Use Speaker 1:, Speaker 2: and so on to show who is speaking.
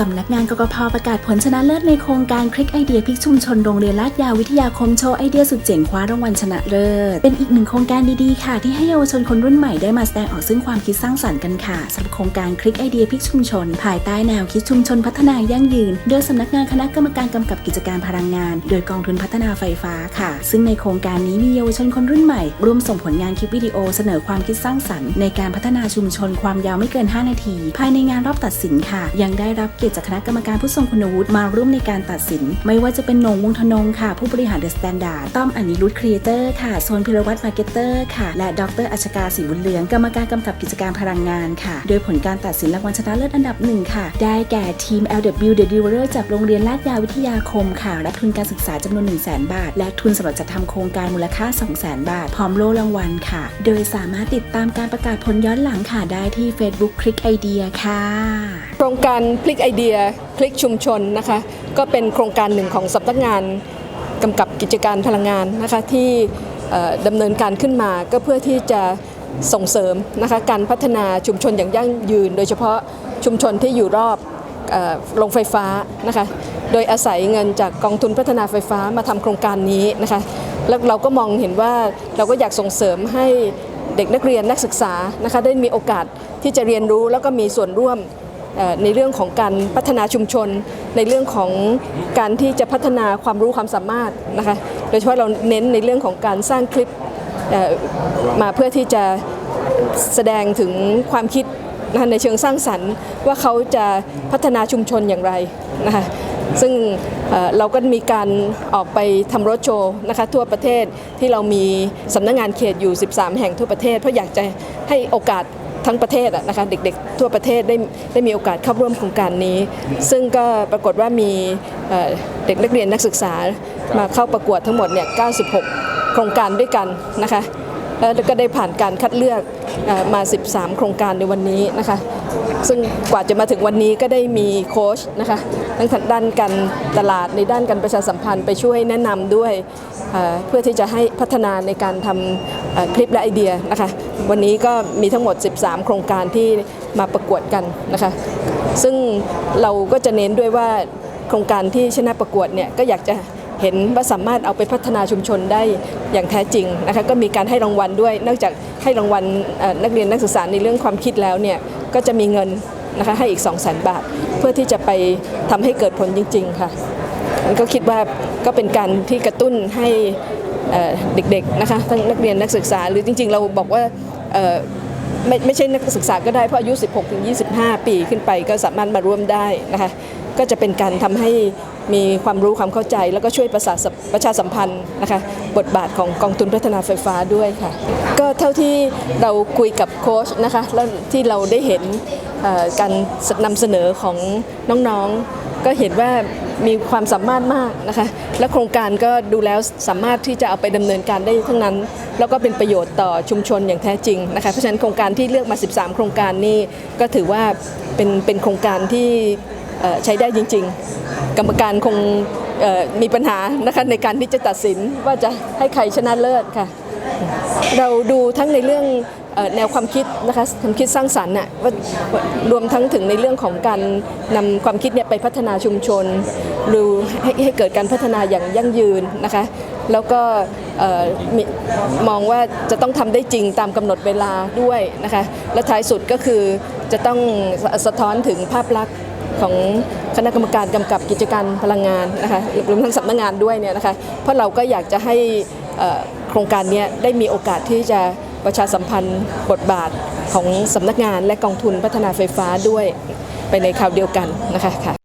Speaker 1: สำนักงานกกพประกาศผลชนะเลิศในโครงการคลิกไอเดียพลิกชุมชนโรงเรียนลาดยาววิทยาคมโชว์ไอเดียสุดเจ๋งคว้ารางวัลชนะเลิศ เป็นอีกหนึ่งโครงการดีๆค่ะ ที่ให้เยาวชนคนรุ่นใหม่ได้มาแสดงออกซึ่งความคิดสร้างสรรค์กันค่ะสำหรับโครงการคลิกไอเดียพลิกชุมชน ภายใต้แนวคิดชุมชนพัฒนายั่งยืน โดยสำนักงานคณะกรรมการกำกับกิจการพลังงาน โดยกองทุนพัฒนาไฟฟ้าค่ะ ซึ่งในโครงการนี้มีเยาวชนคนรุ่นใหม่ร่วมส่งผลงานคลิปวิดีโอเสนอความคิดสร้างสรรค์ในการพัฒนาชุมชนความยาวไม่เกิน 5 นาที ภายในงานรอบตัดสินค่ะ ยังได้รับเกียรติจากคณะกรรมการผู้ทรงคุณวุฒิมาร่วมในการตัดสิน ไม่ว่าจะเป็นนงวงธนงค่ะ ผู้บริหารเดอะสแตนดาร์ดต้อมอนิรุตครีเอเตอร์ค่ะโซนพิรวัตรมาร์เก็ตเตอร์ค่ะ และดรอัชกาศรีบุญเหลืองกรรมการกำกับกิจการพลังงานค่ะ โดยผลการตัดสินรางวัลชนะเลิศอันดับหนึ่งค่ะ ได้แก่ทีม LW The Deliverer จากโรงเรียนลาดยาววิทยาคมค่ะรับทุนการศึกษาจำนวน 1 0 0 0 0แบาท และทุนสำหรับจัดทำโครงการมูลค่า 2 0 0 0 0 0 บาท พร้อมโล่รางวัลค่ะ โดยสามารถติดตามการประกาศผลย้อนหลังค่ะได้ที่ Facebook คลิกไอเดียค่ะ
Speaker 2: โครงการพลิกไเดียคลิกชุมชนนะคะ ก็เป็นโครงการหนึ่งของสำนักงานกำกับกิจการพลังงานนะคะที่ดำเนินการขึ้นมาก็เพื่อที่จะส่งเสริมนะคะการพัฒนาชุมชนอย่างยั่งยืน โดยเฉพาะชุมชนที่อยู่รอบโรงไฟฟ้านะคะโดยอาศัยเงินจากกองทุนพัฒนาไฟฟ้ามาทำโครงการนี้นะคะแล้วเราก็มองเห็นว่าเราก็อยากส่งเสริมให้เด็กนักเรียนนักศึกษานะคะได้มีโอกาสที่จะเรียนรู้แล้วก็มีส่วนร่วม ในเรื่องของการพัฒนาชุมชน ในเรื่องของการที่จะพัฒนาความรู้ความสามารถนะคะโดยเฉพาะเราเน้นในเรื่องของการสร้างคลิปมาเพื่อที่จะแสดงถึงความคิดนะคะในเชิงสร้างสรรค์ว่าเขาจะพัฒนาชุมชนอย่างไรนะคะซึ่งเอ่อเราก็มีการออกไปทำรถโชว์นะคะทั่วประเทศที่เรามีสำนักงงานเขตอยู่ 13 แห่งทั่วประเทศ เพราะอยากจะให้โอกาส ทั้งประเทศอะนะคะเด็กๆ ทั่วประเทศได้ได้มีโอกาสเข้าร่วมโครงการนี้ ซึ่งก็ปรากฏว่ามีเอ่อเด็กนักเรียนนักศึกษามาเข้าประกวดทั้งหมดเนี่ย96 โครงการด้วยกันนะคะ แล้วก็ได้ผ่านการคัดเลือกมา 13 โครงการในวันนี้นะคะ ซึ่งกว่าจะมาถึงวันนี้ก็ได้มีโค้ชนะคะทั้งทางด้านการตลาดในด้านการประชาสัมพันธ์ไปช่วยแนะนำด้วยเพื่อที่จะให้พัฒนาในการทำเอ่อคลิปและไอเดียนะคะ วันนี้ก็มีทั้งหมด 13 โครงการที่มาประกวดกันนะคะ ซึ่งเราก็จะเน้นด้วยว่าโครงการที่ชนะประกวดเนี่ยก็อยากจะ เห็นว่าสามารถเอาไปพัฒนาชุมชนได้อย่างแท้จริงนะคะก็มีการให้รางวัลด้วย นอกจากให้รางวัลนักเรียนนักศึกษาในเรื่องความคิดแล้วเนี่ยก็จะมีเงินนะคะให้อีก 2 0 0 0 0 0 บาท เพื่อที่จะไปทำให้เกิดผลจริง ๆ ค่ะมันก็คิดว่าก็เป็นการที่กระตุ้นให้เด็กๆนะคะทั้งนักเรียนนักศึกษาหรือจริง ๆ เราบอกว่าไม่ไม่ใช่นักศึกษาก็ได้เพราะอายุ 16ถึง25 ปีขึ้นไปก็สามารถมาร่วมได้นะคะ ก็จะเป็นการทำให้มีความรู้ความเข้าใจ แล้วก็ช่วยประสาสัมประชาสัมพันธ์นะคะบทบาทของกองทุนพัฒนาไฟฟ้าด้วยค่ะก็เท่าที่เราคุยกับโค้ชนะคะแล้วที่เราได้เห็นการนำเสนอของน้องๆ ก็เห็นว่ามีความสามารถมากนะคะ และโครงการก็ดูแล้วสามารถที่จะเอาไปดำเนินการได้ทั้งนั้น แล้วก็เป็นประโยชน์ต่อชุมชนอย่างแท้จริงนะคะ เพราะฉะนั้นโครงการที่เลือกมา 13 โครงการนี่ก็ถือว่าเป็นเป็นโครงการที่ ใช้ได้จริง ๆ กรรมการคงเอ่อมีปัญหานะคะในการที่จะตัดสินว่าจะให้ใครชนะเลิศค่ะ เราดูทั้งในเรื่องเอ่อแนวความคิดนะคะความคิดสร้างสรรค์น่ะว่ารวมทั้งถึงในเรื่องของการนำความคิดเนี่ยไปพัฒนาชุมชนดูให้ให้เกิดการพัฒนาอย่างยั่งยืนนะคะ แล้วก็เอ่อมีมองว่าจะต้องทำได้จริงตามกำหนดเวลาด้วยนะคะและท้ายสุดก็คือจะต้องสะสะท้อนถึงภาพลักษณ์ ของคณะกรรมการกำกับกิจการพลังงานนะคะรวมทั้งสำนักงานด้วยเนี่ยนะคะเพราะเราก็อยากจะให้โครงการนี้ได้มีโอกาสที่จะประชาสัมพันธ์บทบาทของสำนักงานและกองทุนพัฒนาไฟฟ้าด้วยไปในคราวเดียวกันนะคะค่ะ